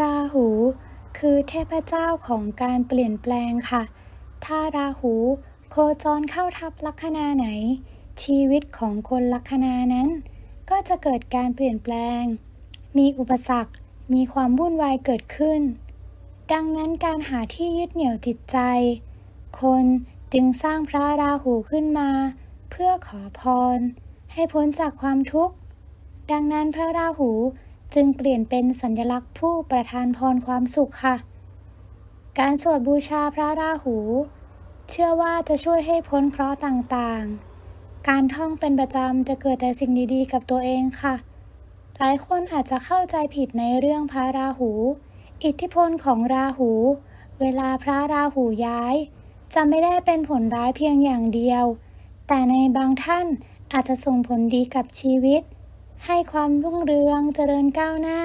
ราหู คือเทพเจ้าของการเปลี่ยนแปลงค่ะ ถ้าราหู โคจรเข้าทับลัคนาไหน ชีวิตของคนลัคนานั้น ก็จะเกิดการเปลี่ยนแปลง มีอุปสรรค มีความวุ่นวายเกิดขึ้น ดังนั้นการหาที่ยึดเหนี่ยวจิตใจ คนจึงสร้างพระราหูขึ้นมา เพื่อขอพร ให้พ้นจากความทุกข์ ดังนั้นพระราหู จึงเปลี่ยนเป็นสัญลักษณ์ผู้ประทานพรความสุขค่ะ การสวดบูชาพระราหู เชื่อว่าจะช่วยให้พ้นเคราะห์ต่างๆ การท่องเป็นประจำจะเกิดแต่สิ่งดีๆ กับตัวเองค่ะ หลายคนอาจจะเข้าใจผิดในเรื่องพระราหู อิทธิพลของราหู เวลาพระราหูย้าย จะไม่ได้เป็นผลร้ายเพียงอย่างเดียว แต่ในบางท่านอาจจะส่งผลดีกับชีวิต ให้ความรุ่งเรืองเจริญก้าวหน้า